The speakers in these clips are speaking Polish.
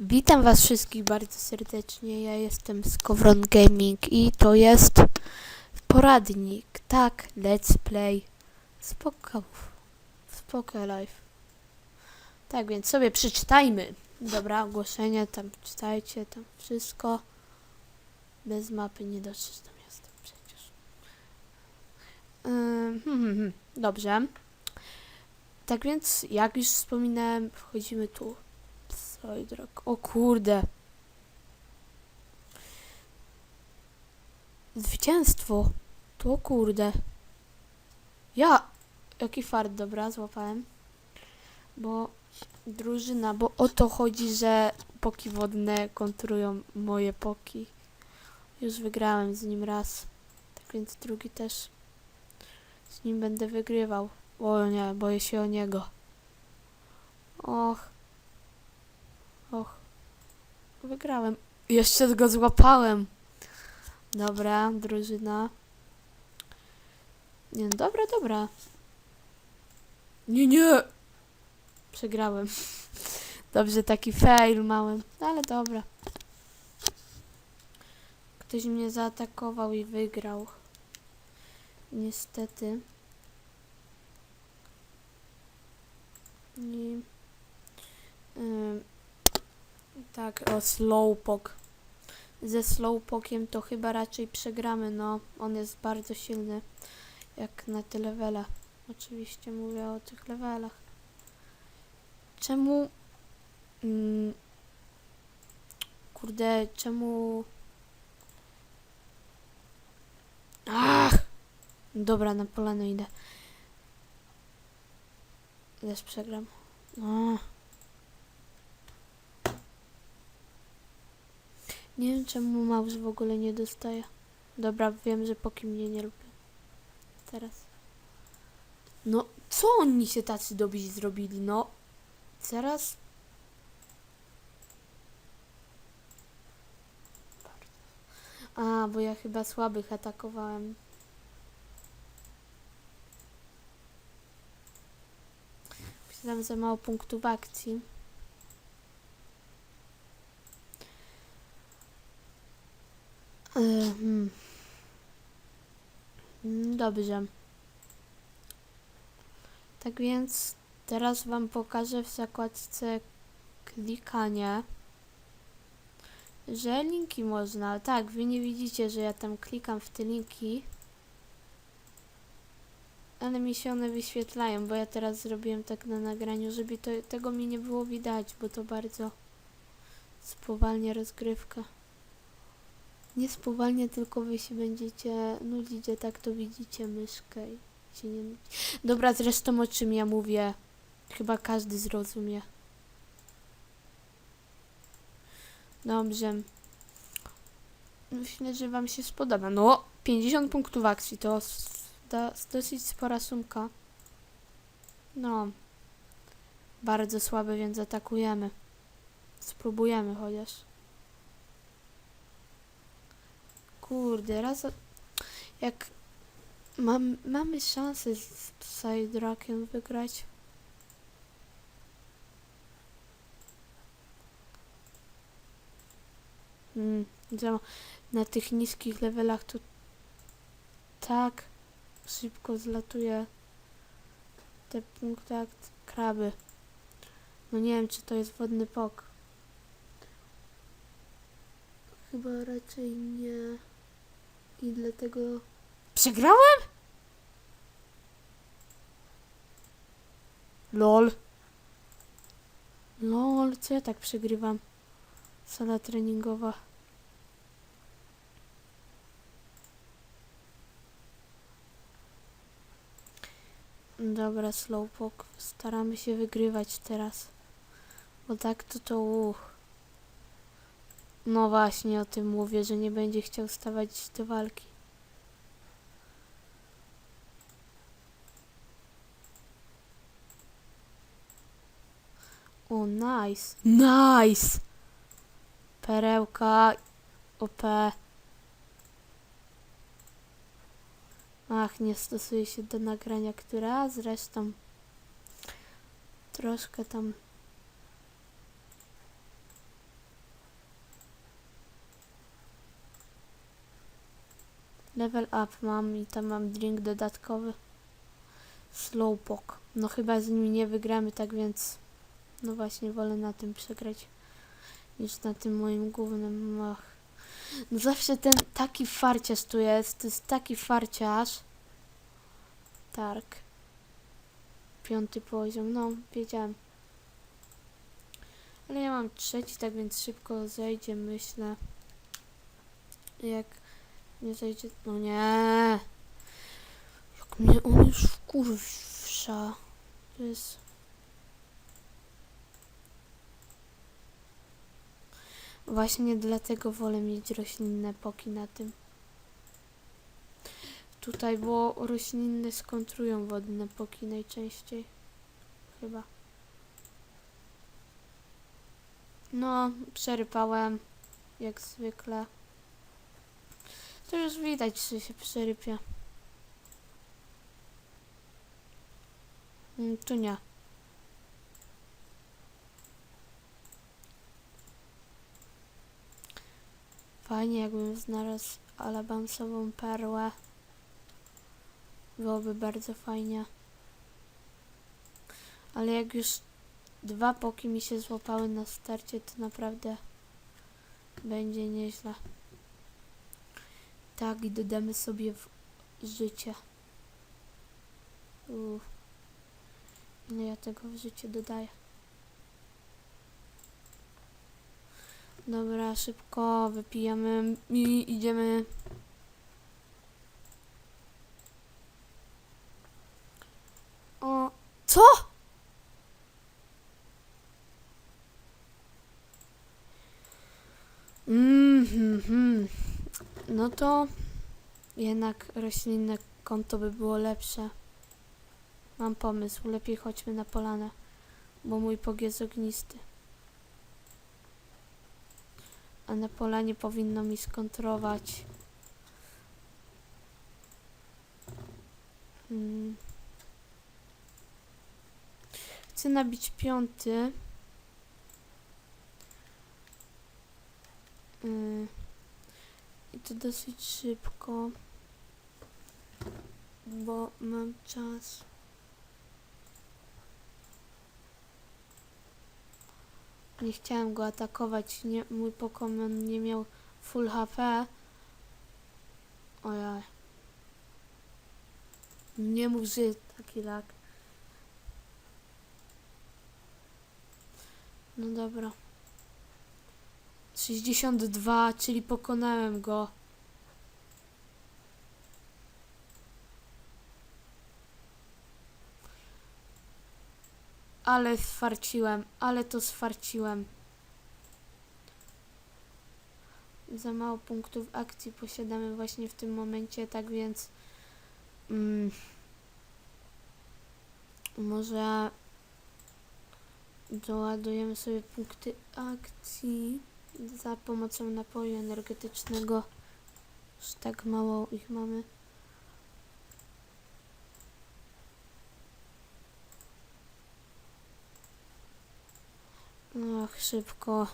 Witam was wszystkich bardzo serdecznie. Ja jestem Skowron Gaming i to jest poradnik. Tak, let's play. Spoko. Spoko live. Tak więc sobie przeczytajmy. Dobra, ogłoszenie tam czytajcie, tam wszystko. Bez mapy nie dotrzesz do miasta przecież. Hmm, hmm, hmm. Dobrze. Tak więc, jak już wspominałem, wchodzimy tu. Sojdrok. O kurde. Zwycięstwo. To kurde. Ja. Jaki fart, dobra, złapałem. Bo drużyna, bo o to chodzi, że poki wodne kontrują moje poki. Już wygrałem z nim raz. Tak więc drugi też. Z nim będę wygrywał. O nie, boję się o niego. Och. Wygrałem. Jeszcze go złapałem. Dobra, drużyna. Nie, no dobra, dobra. Nie, nie! Przegrałem. Dobrze, taki fail mały. No, ale dobra. Ktoś mnie zaatakował i wygrał. Niestety. I... Ym, tak, o Slowpoke. Ze Slowpokiem to chyba raczej przegramy, no. On jest bardzo silny. Jak na te levele. Oczywiście mówię o tych levelach. Czemu... Mm, kurde, czemu... Ach! Dobra, na polano idę. Też przegram. O. Nie wiem czemu Maus w ogóle nie dostaje. Dobra, wiem, że Poki mnie nie lubi. Teraz. No, co oni się tacy dobić zrobili? No, zaraz. A, bo ja chyba słabych atakowałem. Myślałem, za mało punktów akcji. Mm, Dobrze. Tak więc teraz Wam pokażę w zakładce klikania, że linki można. Tak, Wy nie widzicie, że ja tam klikam w te linki, ale mi się one wyświetlają, bo ja teraz zrobiłem tak na nagraniu, żeby to, tego mi nie było widać, bo to bardzo spowalnia rozgrywkę. Nie spowalnia, tylko wy się będziecie nudzić, że tak to widzicie myszkę i się nie nudzi. Dobra, zresztą o czym ja mówię, chyba każdy zrozumie. Dobrze. Myślę, że wam się spodoba. No, 50 punktów akcji to da, dosyć spora sumka. No. Bardzo słabe, więc atakujemy. Spróbujemy chociaż. Kurde, raz jak mam, mamy szansę z Psydrakiem wygrać. Mm, na tych niskich levelach to tak szybko zlatuje te punkty jak kraby. No nie wiem, czy to jest wodny pok. Chyba raczej nie. I dlatego... Przegrałem? LOL. LOL, co ja tak przegrywam? Sala treningowa. Dobra, Slowpoke. Staramy się wygrywać teraz. Bo tak to to uch. No właśnie o tym mówię, że nie będzie chciał stawać do walki. O, nice. Nice! Perełka OP. Ach, nie stosuje się do nagrania, która zresztą troszkę tam Level up mam i tam mam drink dodatkowy. Slowpoke. No chyba z nim nie wygramy, tak więc no właśnie wolę na tym przegrać niż na tym moim głównym ach. No zawsze ten taki farciarz tu jest, to jest taki farciarz. Tark. Piąty poziom, no wiedziałem. Ale ja mam trzeci, tak więc szybko zejdzie, myślę. Jak nie zejdzie, no nie. Jak mnie on już wkurwsza. To jest... Właśnie dlatego wolę mieć roślinne poki na tym. Tutaj, bo roślinne skontrują wodne poki najczęściej. Chyba. No, przerypałem. Jak zwykle. To już widać, że się przerypie. Mm, Tu nie. Fajnie, jakbym znalazł alabamsową perłę. Byłoby bardzo fajnie. Ale jak już dwa poki mi się złapały na starcie, to naprawdę będzie nieźle. Tak, i dodamy sobie w życie. Uff. Ile ja tego w życie dodaję? Dobra, szybko wypijamy i idziemy. O, co? Mhm. No to jednak roślinne konto by było lepsze. Mam pomysł, lepiej chodźmy na polanę, bo mój pog jest ognisty. A na polanie powinno mi skontrować. Mm. Chcę nabić piąty. Mm. I to dosyć szybko, bo mam czas. Nie chciałem go atakować, nie, mój Pokémon nie miał full HP. Ojej. Nie mów, że taki lag. No dobra. 62, czyli pokonałem go. Ale sfarciłem, ale to sfarciłem. Za mało punktów akcji posiadamy właśnie w tym momencie, tak więc mm, może doładujemy sobie punkty akcji za pomocą napoju energetycznego. Już tak mało ich mamy. Ach, szybko.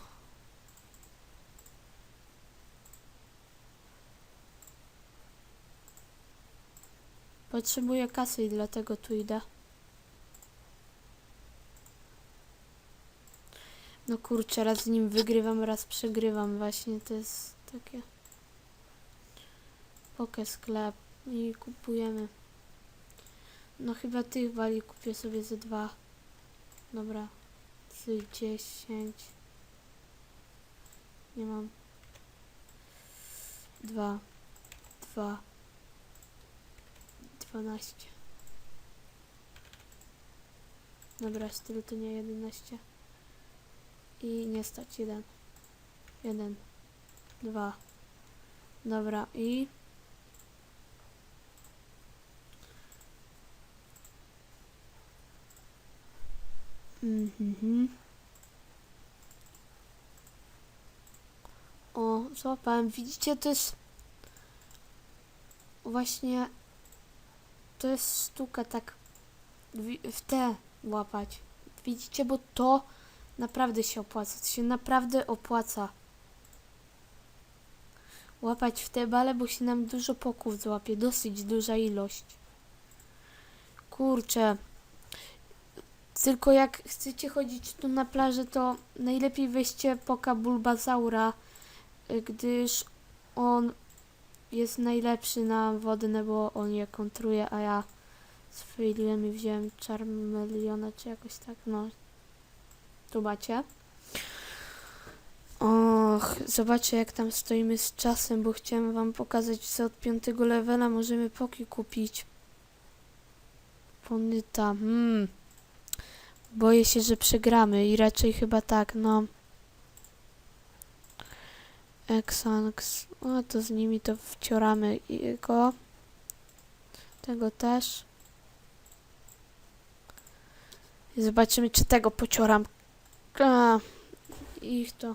Potrzebuję kasy i dlatego tu idę. No kurczę, raz z nim wygrywam, raz przegrywam. Właśnie to jest takie... Poke sklep i kupujemy. No chyba tych wali kupię sobie ze dwa. Dobra. Z 10. Nie mam. Dwa. Dwa. Dwanaście. Dobra, stylu to nie 11. I nie stać jeden. Jeden. Dwa. Dobra, i... Mhm. O, złapałem. Widzicie, to jest właśnie to jest sztuka tak w te łapać. Widzicie, bo to naprawdę się opłaca. To się naprawdę opłaca. łapać w te bale, bo się nam dużo poków złapie. Dosyć duża ilość. Kurczę. Tylko jak chcecie chodzić tu na plażę, to najlepiej weźcie poka bulbazaura, y, gdyż on jest najlepszy na wodne, bo on je kontruje, a ja sfailiłem i wziąłem Charmeleona, czy jakoś tak, no. Tu. Och, zobaczę jak tam stoimy z czasem, bo chciałem wam pokazać, co od piątego levela możemy poki kupić. Ponyta, hmm. Boję się, że przegramy i raczej chyba tak, no. Exanx, no to z nimi to wcioramy jego. Tego też. I zobaczymy, czy tego pocioram. A, ich to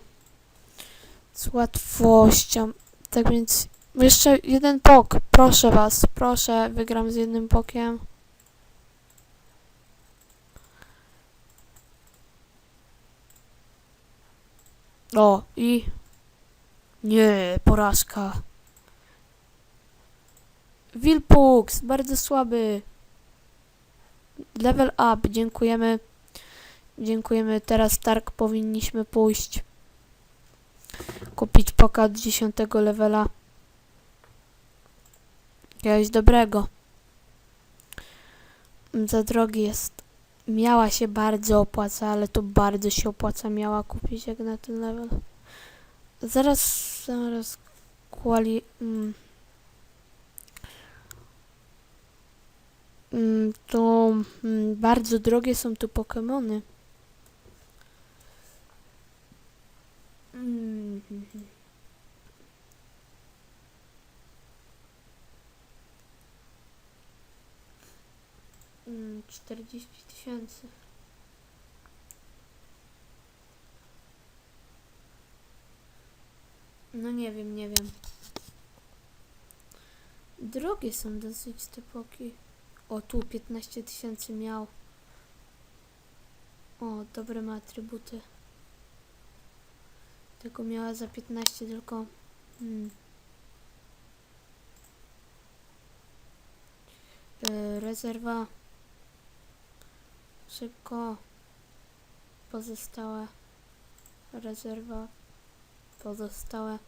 z łatwością. Tak więc jeszcze jeden pok. Proszę was, proszę, wygram z jednym pokiem. O, i... Nie, porażka. Wilpux, bardzo słaby. Level up, dziękujemy. Dziękujemy, teraz Tark powinniśmy pójść. Kupić poka od 10 levela. Jakiegoś dobrego. Za drogi jest. Miała się bardzo opłaca, ale to bardzo się opłaca miała kupić jak na ten level. Zaraz, zaraz kwali... Mm. Mm, to mm, bardzo drogie są tu Pokemony. Mm. Mm, 40 tysięcy. No nie wiem, nie wiem. Drogie są dosyć te poki. O, tu 15 tysięcy miał. O, dobre ma atrybuty. Tego miała za 15 tylko. Hmm. E, rezerwa. Szybko. Pozostałe. Rezerwa. Pozostałe.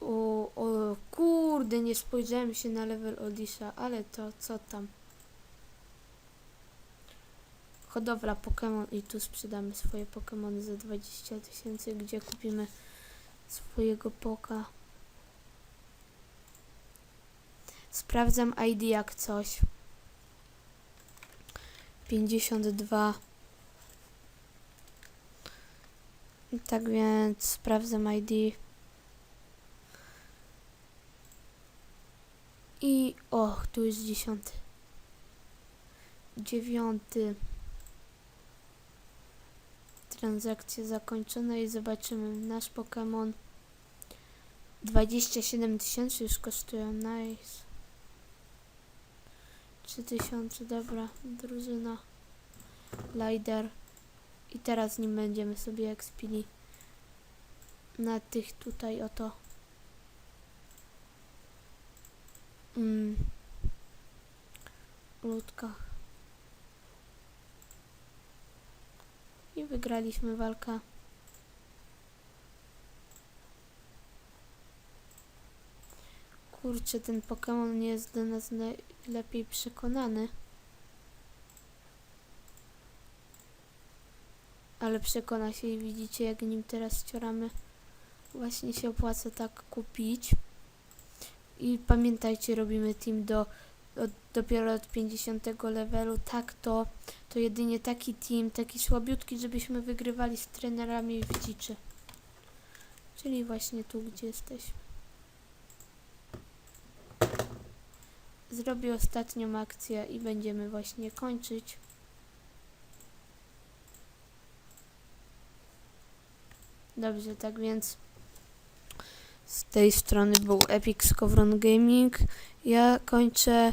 O, o kurde, nie spojrzałem się na level Odisha, ale to co tam. Hodowla Pokémon i tu sprzedamy swoje Pokémony za 20 tysięcy, gdzie kupimy swojego poka. Sprawdzam ID jak coś. 52. Tak więc sprawdzam ID. I och, tu jest dziesiąty. Dziewiąty. Transakcja zakończona i zobaczymy. Nasz Pokémon 27 tysięcy już kosztują. Nice. 3000, dobra. Drużyna. Lider. I teraz nim będziemy sobie ekspili. Na tych tutaj oto. Mm. Ludkach. I wygraliśmy walkę. Kurczę, ten Pokémon nie jest do nas najlepiej przekonany. Ale przekona się i widzicie, jak nim teraz cioramy. Właśnie się opłaca tak kupić. I pamiętajcie, robimy team do dopiero od 50 levelu. Tak to, to jedynie taki team, taki słabiutki, żebyśmy wygrywali z trenerami w dziczy. Czyli właśnie tu, gdzie jesteśmy. Zrobię ostatnią akcję i będziemy właśnie kończyć. Dobrze, tak więc z tej strony był Epic Skowron Gaming. Ja kończę.